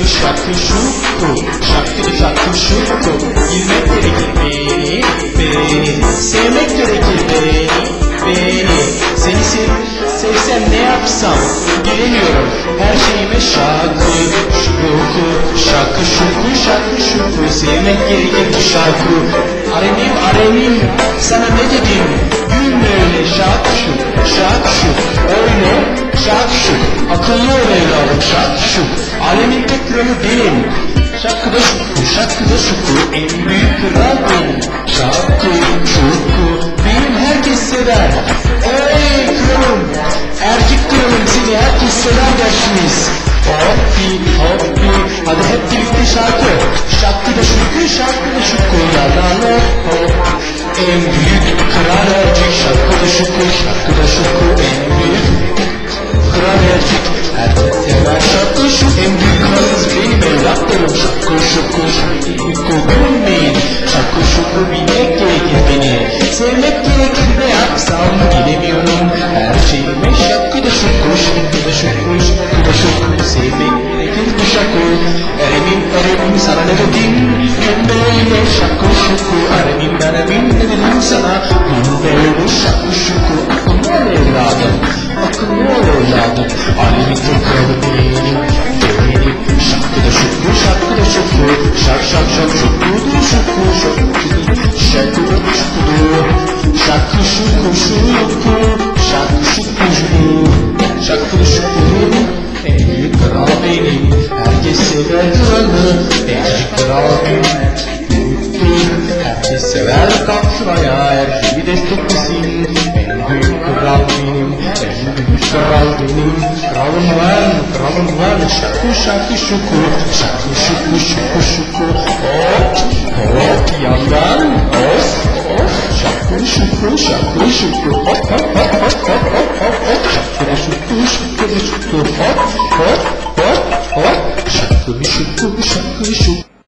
şakı şakı şuku Şakı şakı şuku Bilmek gerekir beni Beni. Sevmek gerekir beni Beni. Seni sev, sevsem ne yapsam? Bilemiyorum. Her şeyime şakı Şuku Şakı şuku şakı şuku Sevmek gerekir bu şarkı. Aremim aremim Sana ne dedim? Gülme öyle şak şu Şak şu Öyle şak şu Akıllı ol evladım şak şu Alemin tek kralı benim Şakkıda şuku şakkıda şuku En büyük kral benim. Şakkı şuku Benim herkes sever. Ey kralım. Erkek kralım seni herkes sever dersiniz. Hoppi hoppi Hadi hep birlikte şarkı. Şakkıda şuku şakkıda şuku La la la hop. En büyük kral erkek Şakkıda şuku şakkıda şuku En Eremim sana ne dedim Ben böyle şakkı şuku Eremim eremim ne dedim sana Ben böyle şakkı şuku Akıllı ol evladım Akıllı ol evladım Alemin tek kralı benim Benim şakkıda şuku şakkıda şuku Şak şak şak şuku şukudu Şakkıda şukudu Şakkı şuku şuku Şakkı şuku şuku Şakkıda şuku En büyük kral benim kral benim Herkes sever kalk şuraya Her şeyi desteklesin En büyük kral benim En büyük kral benim Kralım var Kralım var Şakı şakı şuku Şakı şuku şuku şuku Hop Hop yandan Of Of Şakı şuku şakı şuku Hop hop hop hop hop hop hop hop Şakı şuku şakı şuku Hop hop hop hop Şakı şuku şakı şuku